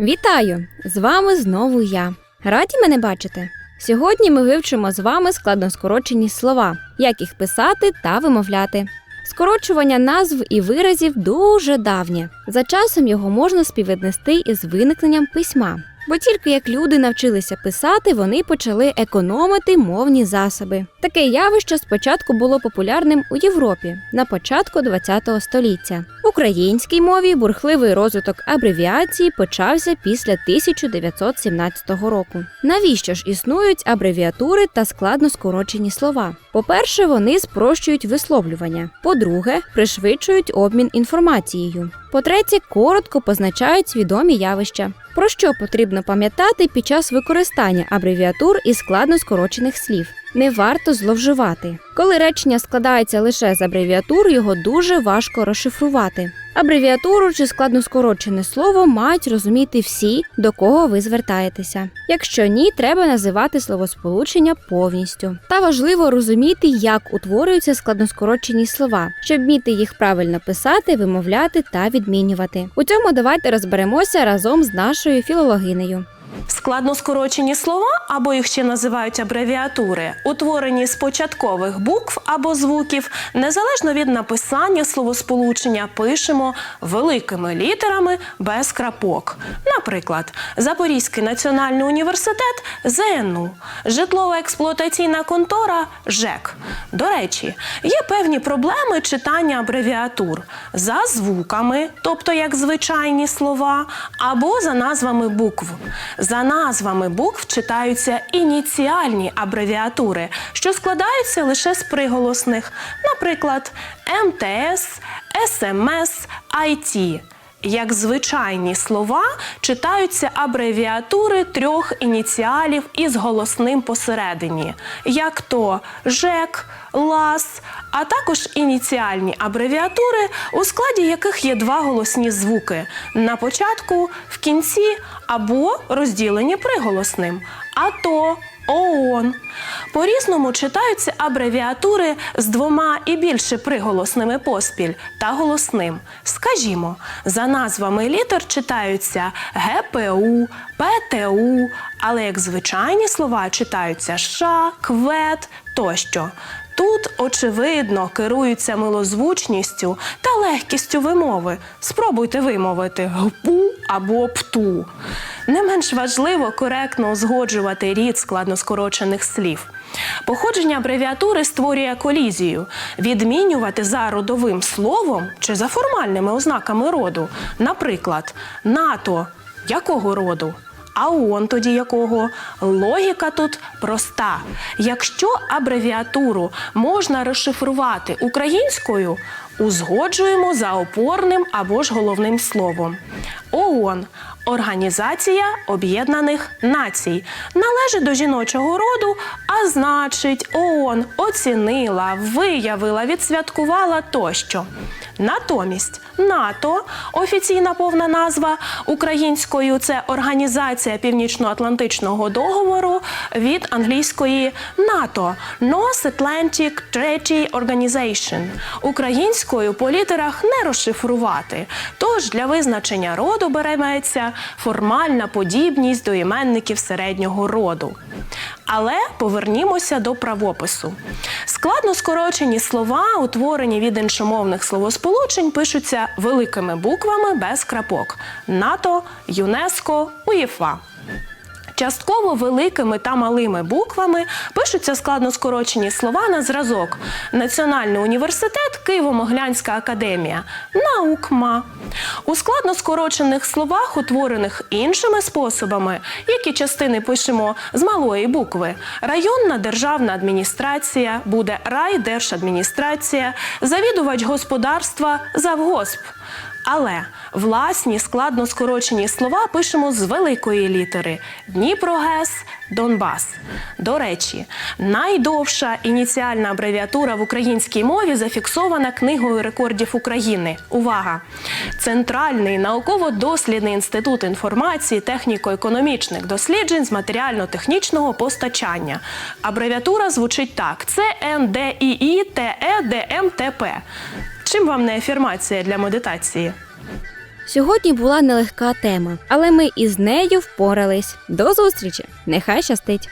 Вітаю! З вами знову я. Раді мене бачити? Сьогодні ми вивчимо з вами складноскорочені слова, як їх писати та вимовляти. Скорочування назв і виразів дуже давнє. За часом його можна співвіднести із виникненням письма. Бо тільки як люди навчилися писати, вони почали економити мовні засоби. Таке явище спочатку було популярним у Європі на початку ХХ століття. В українській мові бурхливий розвиток абревіації почався після 1917 року. Навіщо ж існують абревіатури та складно скорочені слова? По-перше, вони спрощують висловлювання. По-друге, пришвидшують обмін інформацією. По-третє, коротко позначають відомі явища. Про що потрібно пам'ятати під час використання абревіатур і складно скорочених слів? Не варто зловживати. Коли речення складається лише з абревіатур, його дуже важко розшифрувати. Абревіатуру чи складно скорочене слово мають розуміти всі, до кого ви звертаєтеся. Якщо ні, треба називати словосполучення повністю. Та важливо розуміти, як утворюються складноскорочені слова, щоб вміти їх правильно писати, вимовляти та відмінювати. У цьому давайте розберемося разом з нашою філологинею. Складно скорочені слова, або їх ще називають абревіатури, утворені з початкових букв або звуків, незалежно від написання словосполучення, пишемо великими літерами без крапок. Наприклад, Запорізький національний університет ЗНУ, житлово-експлуатаційна контора ЖЕК. До речі, є певні проблеми читання абревіатур за звуками, тобто як звичайні слова, або за назвами букв. За назвами букв читаються ініціальні абревіатури, що складаються лише з приголосних, наприклад, МТС, СМС, IT. Як звичайні слова читаються абревіатури трьох ініціалів із голосним посередині, як то ЖЕК, ЛАС, а також ініціальні абревіатури, у складі яких є два голосні звуки. На початку, в кінці або розділені приголосним. АТО, ООН. По-різному читаються абревіатури з двома і більше приголосними поспіль та голосним. Скажімо, за назвами літер читаються ГПУ, ПТУ, але як звичайні слова читаються ша, квет тощо. Тут, очевидно, керуються милозвучністю та легкістю вимови. Спробуйте вимовити гпу або пту. Не менш важливо коректно узгоджувати рід складноскорочених слів. Походження абревіатури створює колізію. Відмінювати за родовим словом чи за формальними ознаками роду. Наприклад, НАТО якого роду? А он тоді якого? Логіка тут проста. Якщо абревіатуру можна розшифрувати українською, узгоджуємо за опорним або ж головним словом. ООН Організація Об'єднаних Націй належить до жіночого роду, а значить, ООН оцінила, виявила, відсвяткувала тощо. Натомість НАТО, офіційна повна назва українською це Організація Північно-Атлантичного договору від англійської НАТО North Atlantic Treaty Organization. Українською по літерах не розшифрувати. Тож для визначення роду береметься формальна подібність до іменників середнього роду. Але повернімося до правопису. Складно скорочені слова, утворені від іншомовних словосполучень, пишуться великими буквами без крапок: НАТО, ЮНЕСКО, УЄФА. Частково великими та малими буквами пишуться складно скорочені слова на зразок Національний університет Києво-Моглянська академія наукма. У складно скорочених словах, утворених іншими способами, які частини пишемо з малої букви, районна державна адміністрація буде райдержадміністрація, завідувач господарства завгосп. Але власні складно скорочені слова пишемо з великої літери Дніпрогес, Донбас. До речі, найдовша ініціальна абревіатура в українській мові зафіксована книгою рекордів України. Увага! Центральний науково-дослідний інститут інформації техніко-економічних досліджень з матеріально-технічного постачання. Абревіатура звучить так: це НДІІ ТЕ ДМТП. Чим вам не афірмація для медитації? Сьогодні була нелегка тема, але ми із нею впорались. До зустрічі! Нехай щастить!